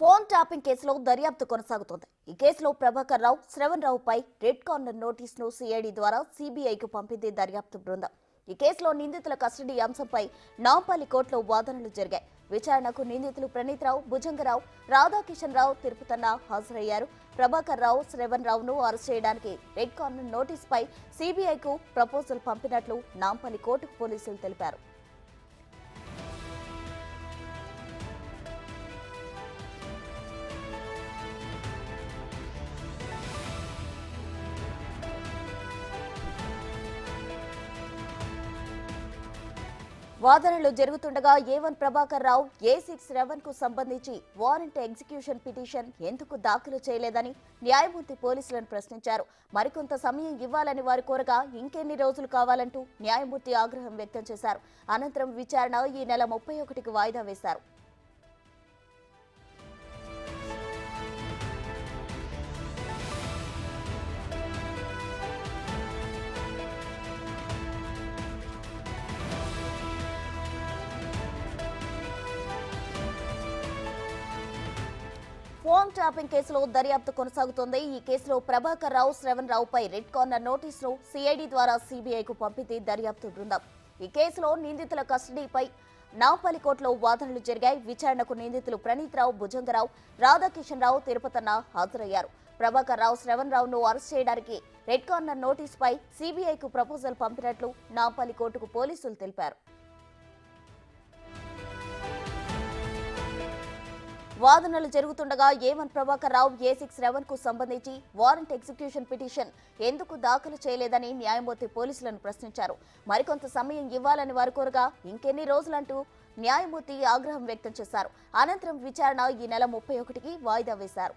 Phone tapping కేసులో దర్యాప్తు కొనసాగుతోంది. ఈ కేసులో ప్రభాకర్ రావు శ్రవణ్ రావుపై రెడ్ కార్నర్ నోటీసును సిఐడి ద్వారా సిబిఐకు పంపింది దర్యాప్తు బృందం. ఈ కేసులో నిందితుల కస్టడీ అంశంపై నాంపల్లి కోర్టులో వాదనలు జరిగాయి. విచారణకు నిందితులు ప్రణీత్ రావు భుజంగరావు రాధాకిషన్ రావు తిరుపతన్న హాజరయ్యారు. ప్రభాకర్ రావు శ్రవణ్ రావును అరెస్ట్ చేయడానికి రెడ్ కార్నర్ నోటీసుపై సిబిఐకు ప్రపోజల్ పంపినట్లు నాంపల్లి కోర్టుకు పోలీసులు తెలిపారు. వాదనలు జరుగుతుండగా A one Prabhakar Rao A six రెవెన్కు సంబంధించి వారెంట్ ఎగ్జిక్యూషన్ పిటిషన్ ఎందుకు దాఖలు చేయలేదని న్యాయమూర్తి పోలీసులను ప్రశ్నించారు. మరికొంత సమయం ఇవ్వాలని వారు కోరగా ఇంకెన్ని రోజులు కావాలంటూ న్యాయమూర్తి ఆగ్రహం వ్యక్తం చేశారు. అనంతరం విచారణ ఈ నెల ముప్పై ఒకటికి వాయిదా వేశారు. ఫోన్ ట్యాపింగ్ కేసులో దర్యాప్తు కొనసాగుతోంది. ఈ కేసులో ప్రభాకర్ రావు శ్రవణ్ రావుపై రెడ్ కార్నర్ నోటీసును సిఐడి ద్వారా సిబిఐకు పంపింది దర్యాప్తు బృందం. ఈ కేసులో నిందితుల కస్టడీపై నాంపల్లి కోర్టులో వాదనలు జరిగాయి. విచారణకు నిందితులు ప్రణీత్ రావు భుజంగరావు రాధాకిషన్ రావు తిరుపతన్న హాజరయ్యారు. ప్రభాకర్ రావు శ్రవణ్ రావును అరెస్ట్ చేయడానికి రెడ్ కార్నర్ నోటీసుపై సిబిఐకు ప్రపోజల్ పంపినట్లు నాంపల్లి కోర్టుకు పోలీసులు తెలిపారు. వాదనలు జరుగుతుండగా A one Prabhakar Rao A six రెవెన్కు సంబంధించి వారెంట్ ఎగ్జిక్యూషన్ పిటిషన్ ఎందుకు దాఖలు చేయలేదని న్యాయమూర్తి పోలీసులను ప్రశ్నించారు. మరికొంత సమయం ఇవ్వాలని వారు కోరగా ఇంకెన్ని రోజులంటూ న్యాయమూర్తి ఆగ్రహం వ్యక్తం చేశారు. అనంతరం విచారణ ఈ నెల ముప్పై ఒకటికి వాయిదా వేశారు.